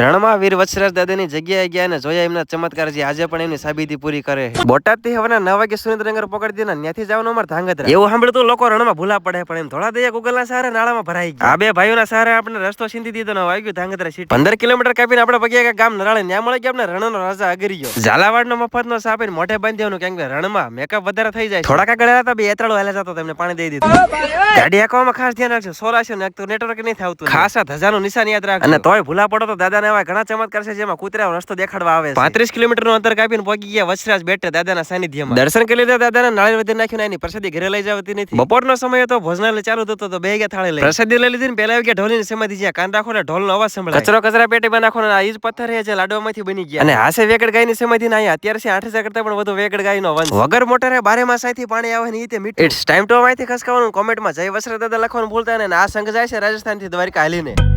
રણમાં વીર વત્સરાજ દાદાની જગ્યાએ ગયા અને જોયા એમના ચમત્કાર જે આજે પણ એમની સાબિતી પૂરી કરે બોટાદથી હવાના નવ વાગે સુરેન્દ્રનગર પકડી દીધા ત્યાંથી જવાનું અમારે ધાંગધ્રા. એવું સાંભળતું લોકો રણમાં ભૂલા પડે પણ એમ થોડા દયા ગુગલ ના સહારે નાળામાં ભરાઈ ગયા. આ બે ભાઈઓના સહારે આપણે રસ્તો છીંધી દીધો ને આવી ગયું ધાંગધ્રા સીટ પંદર કિલોમીટર કાપીને આપણે પગ્યા ગામ નરાળે ત્યાં મળે ગયા આપણે રણનો રાજા અગરિયો ઝાલાવાડ નો મફત નો સાપ એને મોઢે બાંધી દેવાનું કેમ કે રણમાં મેકઅપ વધારે થઈ જાય થોડાક આગળ હતા બે એતરાળો હેલા જતો તેમને પાણી દઈ દીધું. ગાડી હાંકવામાં ખાસ ધ્યાન રાખજો સોરાશે ને તો નેટવર્ક નહીં થતું ખાસા ધજાનું નિશાન યાદ રાખજો. અને તોય ભૂલા પડો તો દાદાને એવા ઘણા ચમત્કાર છે જેમાં કૂતરા રસ્તો દેખાડવા આવે પાંત્રીસ કિલોમીટરનું અંતર કાપીને પહોંચી ગયા વચરાજ બેઠે દાદાના સાનિધ્યમાં. દર્શન કરી લીધા દાદાના નાળી વધી નાખ્યું એની પ્રસાદી ઘરે લઈ જવાતી નથી. બપોરનો સમય હતો ભોજનાલય ચાલુ થતો તો બે ગયા થાળી લઈ. પ્રસાદી લઈ લીધી ને પેલા આવી ગયા ઢોલીની સમાધિ જ્યાં કાન રાખો ને ઢોલનો અવાજ સંભળાય. કચરો કચરા પેટે બનાખો ને આ ઈજ જ પથ્થર છે જે લાડવામાંથી બની ગયા. અને હાસે ગાય ગાયની સમાધિ ના અહીંયા અત્યારે છે આઠ હજાર કરતા પણ વધુ વેકડ ગાયનો વંશ. વગર મોટરે બારે માસ અહીંથી પાણી આવે ને ઈ તે મીઠું. ઇટ્સ ટાઈમ ટુ અહીંથી ખસકાવાનું. કોમેન્ટમાં જય વસરા દાદા લખવાનું ભૂલતા ને અને આ સંઘ જાય છે રાજસ્થાનથી દ્વારિકા હાલીને.